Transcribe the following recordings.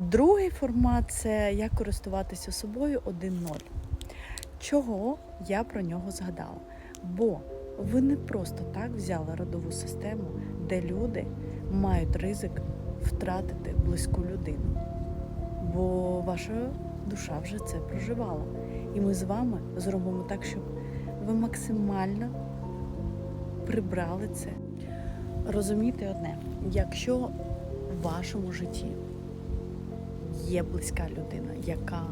Другий формат це як користуватися собою 1.0. Чого я про нього згадала? Бо ви не просто так взяли родову систему, де люди мають ризик втратити близьку людину. Бо ваша душа вже це проживала. І ми з вами зробимо так, щоб ви максимально прибрали це. Розумійте одне, якщо в вашому житті є близька людина, яка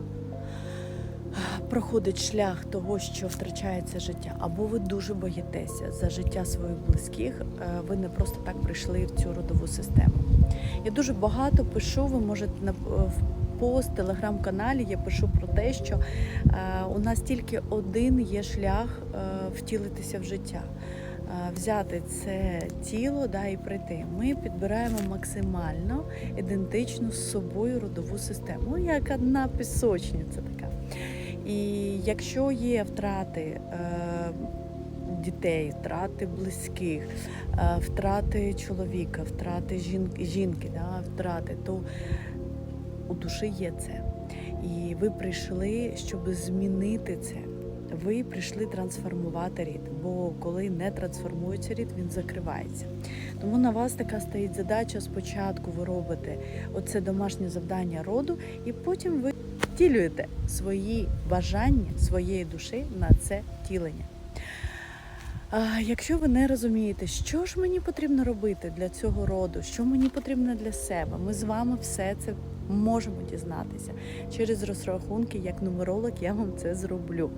проходить шлях того, що втрачається життя, або ви дуже боїтеся за життя своїх близьких, е, ви не просто так прийшли в цю родову систему. Я дуже багато пишу, ви можете на в пост телеграм-каналі. Я пишу про те, що е, у нас тільки один є шлях е, втілитися в життя. Е, Взяти це тіло да, і прийти. Ми підбираємо максимально ідентичну з собою родову систему, ну, як одна пісочниця така. І якщо є втрати е, дітей, втрати близьких, е, втрати чоловіка, втрати жін- жінки, да, втрати, то у душі є це. І ви прийшли, щоб змінити це. Ви прийшли трансформувати рід, бо коли не трансформується рід, він закривається. Тому на вас така стоїть задача. Спочатку ви робите оце домашнє завдання роду, і потім ви втілюєте свої бажання своєї душі на це втілення. А якщо ви не розумієте, що ж мені потрібно робити для цього роду, що мені потрібно для себе, ми з вами все це можемо дізнатися через розрахунки, як нумеролог, я вам це зроблю.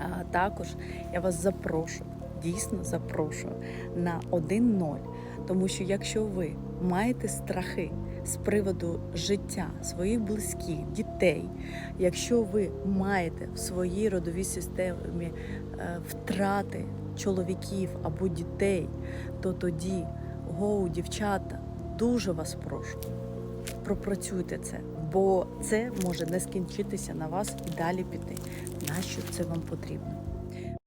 А також я вас запрошую, дійсно запрошую на 1-0. Тому що якщо ви маєте страхи з приводу життя своїх близьких, дітей, якщо ви маєте в своїй родовій системі е, втрати чоловіків або дітей, то тоді, гоу, дівчата, дуже вас прошу, пропрацюйте це, бо це може не скінчитися на вас і далі піти. Нащо це вам потрібно?